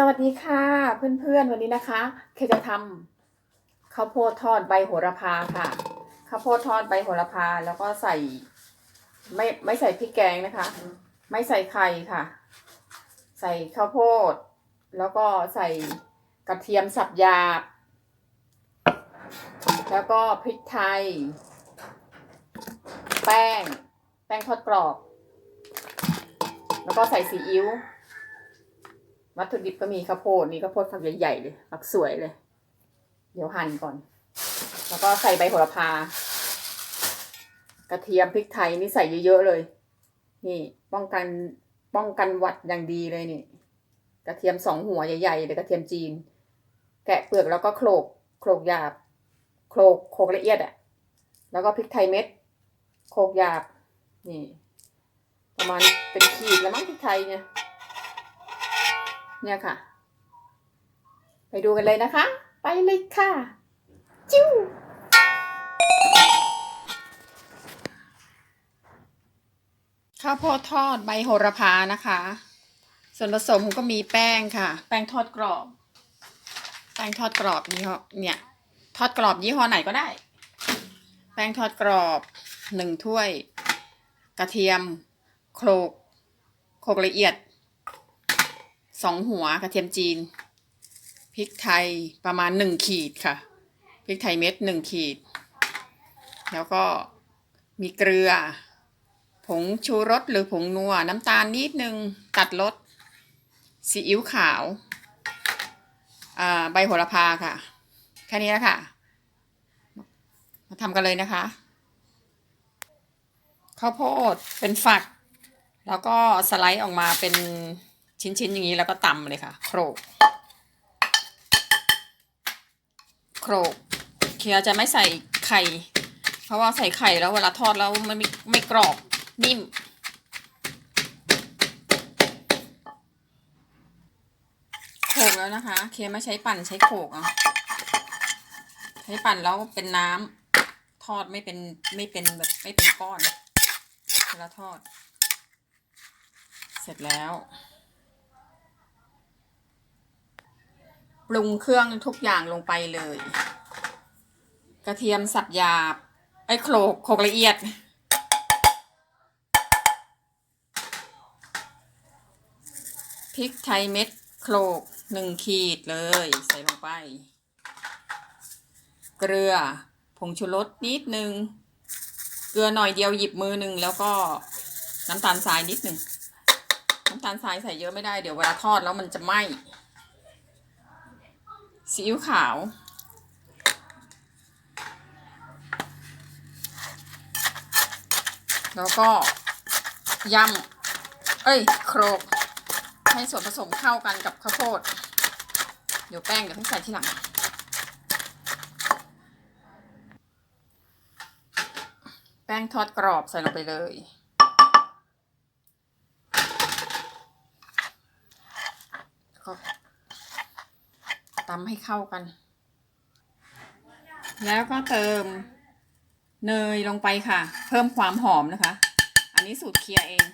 สวัสดีค่ะเพื่อนๆวันนี้นะคะเคจะทำข้าวโพดทอดใบโหระพาค่ะข้าวโพดทอดใบโหระพาแล้วก็ใส่ไม่ไม่ใส่พริกแกงนะคะ ไม่ใส่ไข่ค่ะ ใส่ข้าวโพด แล้วก็ใส่กระเทียมสับหยาบ แล้วก็พริกไทย แป้ง แป้งทอดกรอบ แล้วก็ใส่ซีอิ๊ว วัตถุดิบก็มีข้าวโพดนี่ข้าวโพดฝักใหญ่ๆเลยฝักสวยเลย เดี๋ยวหั่นก่อน แล้วก็ใส่ใบโหระพา กระเทียมพริกไทยนี่ใส่เยอะๆเลย นี่ป้องกันป้องกันหวัดอย่างดีเลยนี่ กระเทียมสองหัวใหญ่ๆเลยกระเทียมจีน แกะเปลือกแล้วก็โขลกโขลกหยาบโขลกโขลกละเอียดอะแล้วก็พริกไทยเม็ดโขลกหยาบ นี่ ประมาณเป็นขีดแล้วมั้งพริกไทยเนี่ย เนี่ยค่ะ ไปดูกันเลยนะคะ ไปเลยค่ะ จิ้วข้าวโพดทอดใบโหระพานะคะ ส่วนผสมก็มีแป้งค่ะ แป้งทอดกรอบ แป้งทอดกรอบยี่ห้อเนี่ย ทอดกรอบยี่ห้อไหนก็ได้ แป้งทอดกรอบหนึ่งถ้วย กระเทียมโขลกโขลกละเอียด สองหัวกระเทียมจีน พริกไทยประมาณหนึ่งขีดค่ะ พริกไทยเม็ดหนึ่งขีด แล้วก็มีเกลือ ผงชูรสหรือผงนัว น้ำตาลนิดนึง ตัดรสซีอิ๊วขาวอ่าใบโหระพาค่ะ แค่นี้แล้วค่ะ มาทำกันเลยนะคะ ข้าวโพดเป็นฝัก แล้วก็สไลด์ออกมาเป็น ชิ้นๆอย่างนี้แล้วก็ตำเลยค่ะโขลกโขลกเคียร์จะไม่ใส่ไข่ เพราะว่าใส่ไข่แล้วเวลาทอดแล้วมันไม่ไม่กรอบนิ่มโขลกแล้วนะคะ เคียร์ไม่ใช้ปั่นใช้โขลกอะใช้ปั่นแล้วเป็นน้ำทอดไม่เป็นไม่เป็นแบบไม่เป็นก้อนเวลาทอด เสร็จแล้ว ปรุงเครื่องทุกอย่างลงไปเลย กระเทียมสับหยาบ ไอ้โขลกโขลกละเอียด พริกไทยเม็ดโขลกหนึ่งขีดเลย ใส่ลงไป เกลือผงชูรสนิดนึง เกลือหน่อยเดียวหยิบมือหนึ่งแล้วก็น้ำตาลทรายนิดหนึ่งน้ำตาลทรายใส่เยอะไม่ได้เดี๋ยวเวลาทอดแล้วมันจะไหม้ ซีอิ๊วขาว แล้วก็ยำ เอ้ย โครก ให้ส่วนผสมเข้ากันกับข้าวโพด เดี๋ยวแป้งเดี๋ยวเพิ่งใส่ทีหลัง แป้งทอดกรอบใส่ลงไปเลยก็ ตำให้เข้ากัน แล้วก็เติมเนยลงไปค่ะ เพิ่มความหอมนะคะ อันนี้สูตรเคลียร์เอง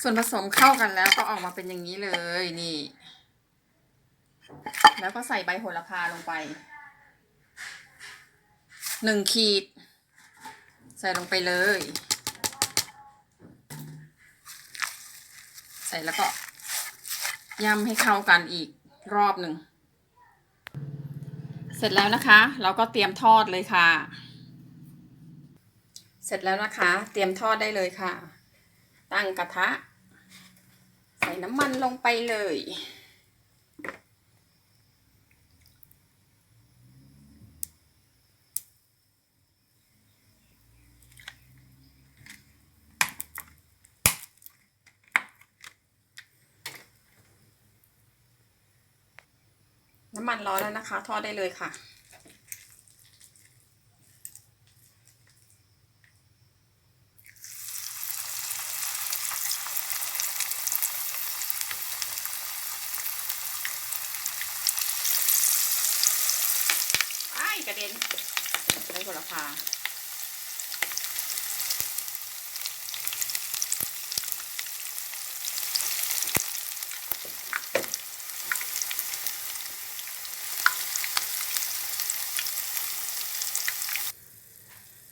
ส่วนผสมเข้ากันแล้วก็ออกมาเป็นอย่างนี้เลยนี่ แล้วก็ใส่ใบโหระพาลงไปหนึ่งขีด ใส่ลงไปเลย ส่แล้วก็ย่ำให้เข้ากันอีกรอบหนึ่ง เสร็จแล้วนะคะ เราก็เตรียมทอดเลยค่ะ เสร็จแล้วนะคะ เตรียมทอดได้เลยค่ะ ตั้งกระทะ ใส่น้ำมันลงไปเลยำมันร้อนแล้วนะคะ ทอดได้เลยค่ะ ไอ้กระเด็นใช้กระพา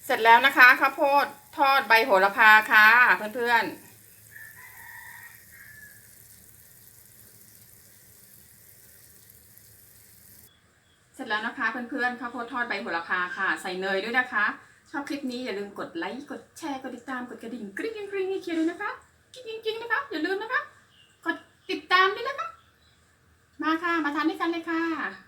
เสร็จแล้วนะคะข้าวโพดทอดใบโหระพาค่ะเพื่อนๆเสร็จแล้วนะคะเพื่อนๆข้าวโพดทอดใบโหระพาค่ะ ใส่เนยด้วยนะคะ ชอบคลิปนี้อย่าลืมกดไลค์กดแชร์กดติดตามกดกระดิ่งกริ๊งกริ๊งกริ๊งให้เคียร์ด้วยนะคะกริ๊งกริ๊งนะคะอย่าลืมนะคะ กดติดตามด้วยนะคะ มาค่ะมาทานด้วยกันเลยค่ะ